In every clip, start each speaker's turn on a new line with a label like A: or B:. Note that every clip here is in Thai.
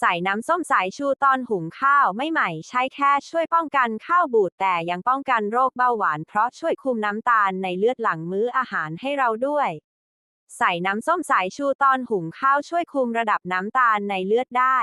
A: ใส่น้ำส้มสายชูตอนหุงข้าวไม่ใหม่ ใช้แค่ช่วยป้องกันข้าวบูดแต่ยังป้องกันโรคเบาหวาน เพราะช่วยคุมน้ำตาลในเลือดหลังมื้ออาหารให้เราด้วย ใส่น้ำส้มสายชูตอนหุงข้าวช่วยคุมระดับน้ำตาลในเลือดได้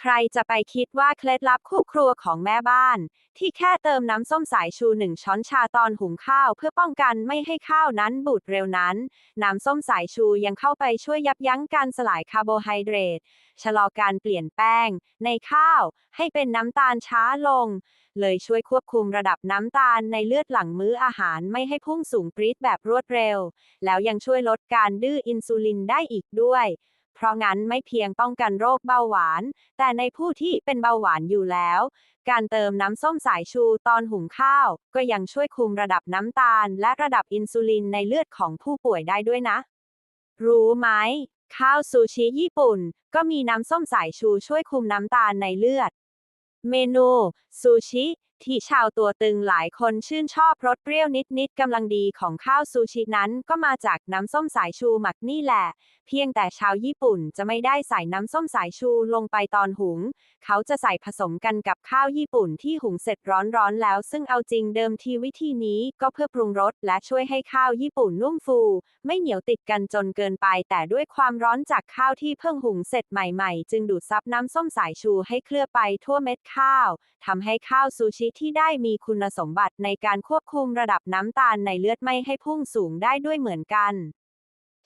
A: ใครจะไปคิดว่าเคล็ดลับคู่ครัวของแม่บ้าน ที่แค่เติมน้ำส้มสายชูหนึ่งช้อนชาตอนหุงข้าวเพื่อป้องกันไม่ให้ข้าวนั้นบูดเร็วนั้น น้ำส้มสายชูยังเข้าไปช่วยยับยั้งการสลายคาร์โบไฮเดรตชะลอการเปลี่ยนแป้ง ในข้าว ให้เป็นน้ำตาลช้าลง เลยช่วยควบคุมระดับน้ำตาลในเลือดหลังมื้ออาหารไม่ให้พุ่งสูงปรี๊ดแบบรวดเร็ว แล้วยังช่วยลดการดื้ออินซูลินได้อีกด้วย เพราะงั้นไม่เพียงป้องกันโรคเบาหวาน แต่ในผู้ที่เป็นเบาหวานอยู่แล้ว การเติมน้ำส้มสายชูตอนหุงข้าว ก็ยังช่วยคุมระดับน้ำตาล และระดับอินซูลินในเลือดของผู้ป่วยได้ด้วยนะ รู้ไหม ข้าวซูชิญี่ปุ่น ก็มีน้ำส้มสายชูช่วยคุมน้ำตาลในเลือด เมนูซูชิ ที่ชาวตัวตึงหลายคนชื่นชอบรสเปรี้ยวนิดๆกำลังดีของข้าวซูชินั้นก็มาจากน้ำส้มสายชูหมักนี่แหละ เพียงแต่ชาวญี่ปุ่นจะไม่ได้ใส่น้ำส้มสายชูลงไปตอนหุง เขาจะใส่ผสมกันกับข้าวญี่ปุ่นที่หุงเสร็จร้อนๆแล้ว ซึ่งเอาจริงเดิมทีวิธีนี้ก็เพื่อปรุงรสและช่วยให้ข้าวญี่ปุ่นนุ่มฟู ไม่เหนียวติดกันจนเกินไป แต่ด้วยความร้อนจากข้าวที่เพิ่งหุงเสร็จใหม่ ๆ จึงดูดซับน้ำส้มสายชูให้เคลือบไปทั่วเม็ดข้าวทำให้ข้าวซูชิที่ได้มีคุณสมบัติในการควบคุมระดับน้ำตาลในเลือดไม่ให้พุ่งสูงได้ด้วยเหมือนกัน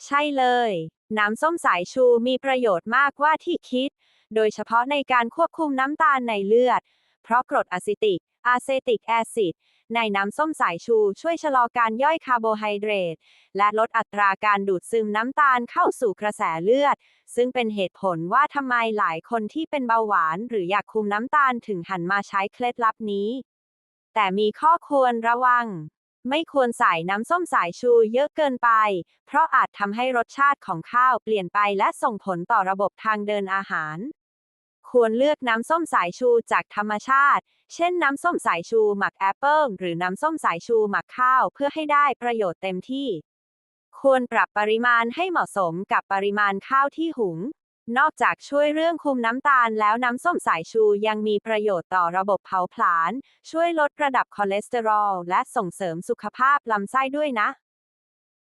A: ใช่เลย น้ำส้มสายชูมีประโยชน์มากกว่าที่คิด โดยเฉพาะในการควบคุมน้ำตาลในเลือด เพราะกรดอะซิติกอะเซติกแอซิดในน้ำส้มสายชูช่วยชะลอการย่อยคาร์โบไฮเดรต และลดอัตราการดูดซึมน้ำตาลเข้าสู่กระแสเลือด ซึ่งเป็นเหตุผลว่าทำไมหลายคนที่เป็นเบาหวาน หรืออยากคุมน้ำตาลถึงหันมาใช้เคล็ดลับนี้ แต่มีข้อควรระวัง ไม่ควรใส่น้ำส้มสายชูเยอะเกินไป เพราะอาจทำให้รสชาติของข้าวเปลี่ยนไปและส่งผลต่อระบบทางเดินอาหาร ควรเลือกน้ำส้มสายชูจากธรรมชาติ เช่นน้ำส้มสายชูหมักแอปเปิลหรือน้ำส้มสายชูหมักข้าวเพื่อให้ได้ประโยชน์เต็มที่ ควรปรับปริมาณให้เหมาะสมกับปริมาณข้าวที่หุง นอกจากช่วยเรื่องคุมน้ำตาลแล้วน้ำส้มสายชูยังมีประโยชน์ต่อระบบเผาผลาญ ช่วยลดระดับคอเลสเตอรอลและส่งเสริมสุขภาพลำไส้ด้วยนะ